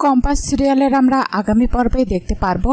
Compass সিরিয়ালের আমরা আগামী পর্বে দেখতে পারব।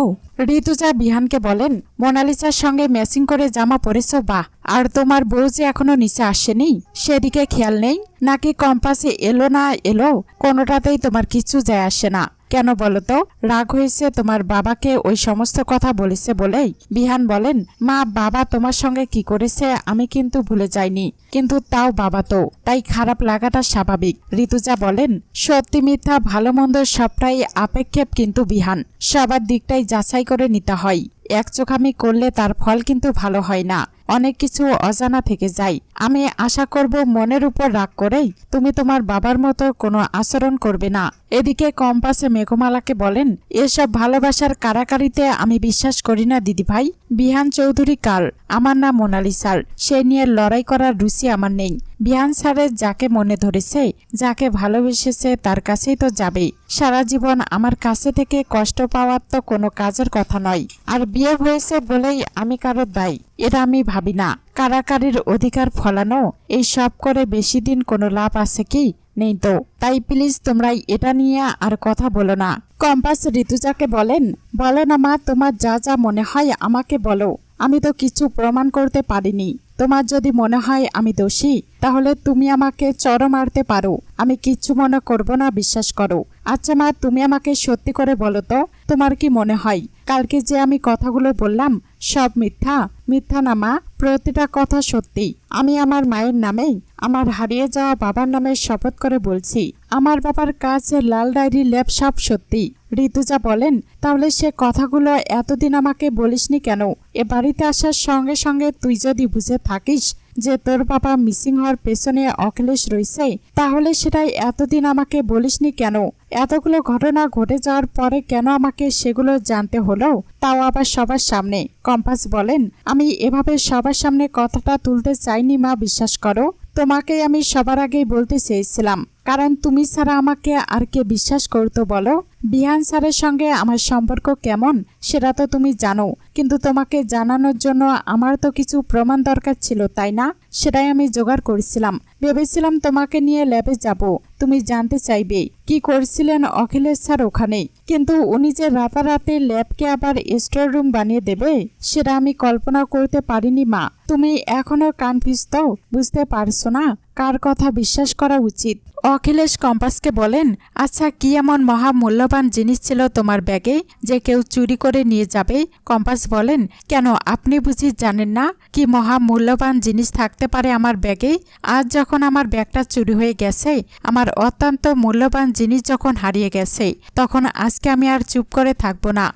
ঋতুজা বিহানকে বলেন, মোনালিসার সঙ্গে ম্যাচিং করে জামা পরেছ বা আর তোমার বউ যে এখনও নিচে আসেনি, সেদিকে খেয়াল নেই? নাকি কম্পাসে এলো না এলো, কোনোটাতেই তোমার কিছু যায় আসে না। কেন বলো তো? রাগ হয়েছে তোমার বাবাকে ওই সমস্ত কথা বলেছে বলেই? বিহান বলেন, মা, বাবা তোমার সঙ্গে কি করেছে আমি কিন্তু ভুলে যাইনি। কিন্তু তাও বাবা তো, তাই খারাপ লাগাটা স্বাভাবিক। ঋতুজা বলেন, সত্যি মিথ্যা ভালো মন্দ সবটাই আপেক্ষেপ কিন্তু বিহান। সবার দিকটাই যাচাই করে নিতে হয়। এক চোখামি করলে তার ফল কিন্তু ভালো হয় না। অনেক কিছু অজানা থেকে যায় আমি আশা করব মনের উপর রাগ করেই তুমি তোমার বাবার মতো কোনো আচরণ করবে না। এদিকে কম্পাসে মেঘমালাকে বলেন, এসব ভালোবাসার কারাকারিতে আমি বিশ্বাস করি না দিদিভাই বিহান চৌধুরী কার? আমার নাম মোনালি স্যার। সে নিয়ে লড়াই করার রুচি আমার নেই। বিহান স্যারের যাকে মনে ধরেছে, যাকে ভালোবেসেছে তার কাছেই তো যাবে। সারা জীবন আমার কাছে থেকে কষ্ট পাওয়ার তো কোনো কাজের কথা নয়। আর বিয়ে হয়েছে বলেই আমি কারোর দায়ী। এটা আমি ভাবি না। কারাকারির অধিকার ফলানো, এই সব করে বেশি দিন কোনো লাভ আছে কি? নেই তো। তাই প্লিজ তোমরা এটা নিয়ে আর কথা বলো না। কম্পাস ঋতুজাকে বলেন, বলো না মা, তোমার যা যা মনে হয় আমাকে বলো। আমি তো কিছু প্রমাণ করতে পারিনি। তোমার যদি মনে হয় আমি দোষী, তাহলে তুমি আমাকে চর মারতে পারো। আমি কিচ্ছু মনে করব না, বিশ্বাস করো। আচ্ছা মা, তুমি আমাকে সত্যি করে বলো তো, তোমার কি মনে হয়? কালকে যে আমি কথাগুলো বললাম, সব মিথ্যা? মিথ্যা না মা, প্রতিটা কথা সত্যি। আমি আমার মায়ের নামেই, আমার হারিয়ে যাওয়া বাবার নামে শপথ করে বলছি, আমার বাবার কাজ লাল ডায়েরি ল্যাব সব সত্যি। ঋতুজা বলেন, তাহলে সে কথাগুলো এতদিন আমাকে বলিসনি কেন? এ বাড়িতে আসার সঙ্গে সঙ্গে তুই যদি বুঝে থাকিস যে তোর বাবা মিসিং হওয়ার পেছনে অখিলেশ রয়েছে, তাহলে সেটাই এতদিন আমাকে বলিসনি কেন? এতগুলো ঘটনা ঘটে যাওয়ার পরে কেন আমাকে সেগুলো জানতে হলো? তাও আবার সবার সামনে। কম্পাস বলেন, আমি এভাবে সবার সামনে কথাটা তুলতে চাইনি মা, বিশ্বাস করো। তোমাকে আমি সবার আগেই বলতে চেয়েছিলাম। কারণ তুমি ছাড়া আমাকে আর কে বিশ্বাস করতো বলো? বিহান স্যারের সঙ্গে আমার সম্পর্ক কেমন? সেটা তো তুমি জানো। কিন্তু তোমাকে জানানোর জন্য আমার তো কিছু প্রমাণ দরকার ছিল, তাই না? সেটাই আমি জোগাড় করেছিলাম। ভেবেছিলাম তোমাকে নিয়ে ল্যাবে যাব। তুমি জানতে চাইবে, কি করছিলেন অখিলেশ স্যার ওখানে কিন্তু উনি যে রাতারাতি ল্যাবকে আবার স্টোর রুম বানিয়ে দেবে, সেটা আমি কল্পনা করতে পারিনি মা। তুমি এখনও কনফিউজ তো? বুঝতে পারছ না? কার কথা বিশ্বাস করা উচিত? অখিলেশ কম্পাসকে বলেন আচ্ছা কি এমন মহা মূল্যবান জিনিস ছিল তোমার ব্যাগে যে কেউ চুরি করে নিয়ে যাবে? কম্পাস বলেন, কেন আপনি বুঝি জানেন না কি মহা মূল্যবান জিনিস থাকতে পারে আমার ব্যাগে? আজ যখন আমার ব্যাগটা চুরি হয়ে গেছে, আমার অত্যন্ত মূল্যবান জিনিস যখন হারিয়ে গেছে, তখন আজকে আমি আর চুপ করে থাকব না।